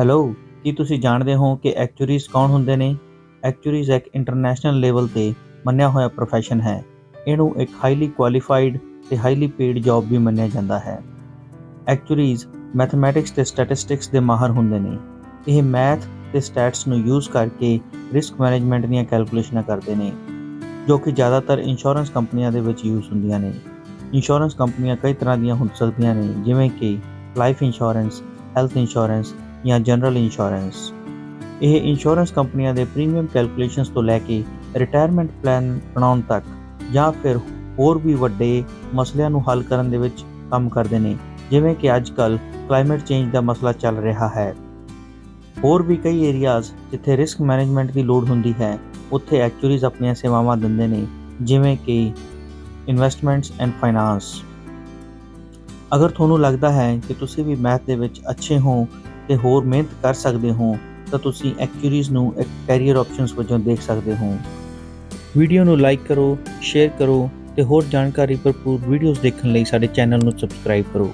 Hello, ਕੀ ਤੁਸੀਂ ਜਾਣਦੇ ਹੋ ਕਿ ਐਕਚੁਅਰੀਜ਼ ਕੌਣ ਹੁੰਦੇ ਨੇ? ਐਕਚੁਅਰੀਜ਼ ਇੱਕ ਇੰਟਰਨੈਸ਼ਨਲ ਲੈਵਲ ਤੇ ਮੰਨਿਆ ਹੋਇਆ ਪ੍ਰੋਫੈਸ਼ਨ ਹੈ। ਇਹਨੂੰ ਇੱਕ ਹਾਈਲੀ ਕੁਆਲੀਫਾਈਡ ਤੇ ਹਾਈਲੀ ਪੇਡ ਜੌਬ ਵੀ ਮੰਨਿਆ ਜਾਂਦਾ ਹੈ। ਐਕਚੁਅਰੀਜ਼ ਮੈਥਮੈਟਿਕਸ ਤੇ ਸਟੈਟਿਸਟਿਕਸ ਦੇ ਮਾਹਰ ਹੁੰਦੇ ਨੇ। ਇਹ ਮੈਥ ਤੇ ਸਟੈਟਸ ਨੂੰ ਯੂਜ਼ ਕਰਕੇ ਰਿਸਕ ਮੈਨੇਜਮੈਂਟ ਦੀਆਂ ਕੈਲਕੂਲੇਸ਼ਨਾਂ ਕਰਦੇ ਨੇ, ਜੋ ਕਿ ਜ਼ਿਆਦਾਤਰ ਇੰਸ਼ੋਰੈਂਸ ਕੰਪਨੀਆਂ ਦੇ ਵਿੱਚ ਯੂਜ਼ ਹੁੰਦੀਆਂ ਨੇ। ਇੰਸ਼ੋਰੈਂਸ ਕੰਪਨੀਆਂ ਕਈ ਤਰ੍ਹਾਂ ਦੀਆਂ ਹੋ ਸਕਦੀਆਂ ਨੇ, ਜਿਵੇਂ ਕਿ ਲਾਈਫ ਇੰਸ਼ੋਰੈਂਸ ਹੈਲਥ ਇੰਸ਼ੋਰੈਂਸ ਜਾਂ ਜਨਰਲ ਇੰਸ਼ੋਰੈਂਸ ਇਹ ਇੰਸ਼ੋਰੈਂਸ ਕੰਪਨੀਆਂ ਦੇ ਪ੍ਰੀਮੀਅਮ ਕੈਲਕੂਲੇਸ਼ਨਸ ਤੋਂ ਲੈ ਕੇ ਰਿਟਾਇਰਮੈਂਟ ਪਲਾਨ ਬਣਾਉਣ ਤੱਕ ਜਾਂ ਫਿਰ ਹੋਰ ਵੀ ਵੱਡੇ ਮਸਲਿਆਂ ਨੂੰ ਹੱਲ ਕਰਨ ਦੇ ਵਿੱਚ ਕੰਮ ਕਰਦੇ ਨੇ, ਜਿਵੇਂ ਕਿ ਅੱਜ ਕੱਲ ਕਲਾਈਮੇਟ ਚੇਂਜ ਦਾ ਮਸਲਾ ਚੱਲ ਰਿਹਾ ਹੈ। ਹੋਰ ਵੀ ਕਈ ਏਰੀਆਜ਼ ਜਿੱਥੇ ਰਿਸਕ ਮੈਨੇਜਮੈਂਟ ਦੀ ਲੋੜ ਹੁੰਦੀ ਹੈ, ਉੱਥੇ ਐਕਚੁਅਲੀਜ਼ ਆਪਣੀਆਂ ਸੇਵਾਵਾਂ ਦਿੰਦੇ ਨੇ, ਜਿਵੇਂ ਕਿ ਇਨਵੈਸਟਮੈਂਟਸ ਐਂਡ ਫਾਈਨਾਂਸ ਅਗਰ ਤੁਹਾਨੂੰ ਲੱਗਦਾ ਹੈ ਕਿ ਤੁਸੀਂ ਵੀ ਮੈਥ ਦੇ ਵਿੱਚ ਅੱਛੇ ਹੋ ਤੇ ਹੋਰ ਮਿਹਨਤ ਕਰ ਸਕਦੇ ਹੋ, ਤਾਂ ਤੁਸੀਂ ਐਕਚੁਰੀਜ਼ ਨੂੰ ਇੱਕ ਕੈਰੀਅਰ ਆਪਸ਼ਨਸ ਵਜੋਂ ਦੇਖ ਸਕਦੇ ਹੋ। ਵੀਡੀਓ ਨੂੰ ਲਾਈਕ ਕਰੋ ਸ਼ੇਅਰ ਕਰੋ ਤੇ ਹੋਰ ਜਾਣਕਾਰੀ ਭਰਪੂਰ ਵੀਡੀਓਜ਼ ਦੇਖਣ ਲਈ ਸਾਡੇ ਚੈਨਲ ਨੂੰ ਸਬਸਕ੍ਰਾਈਬ ਕਰੋ।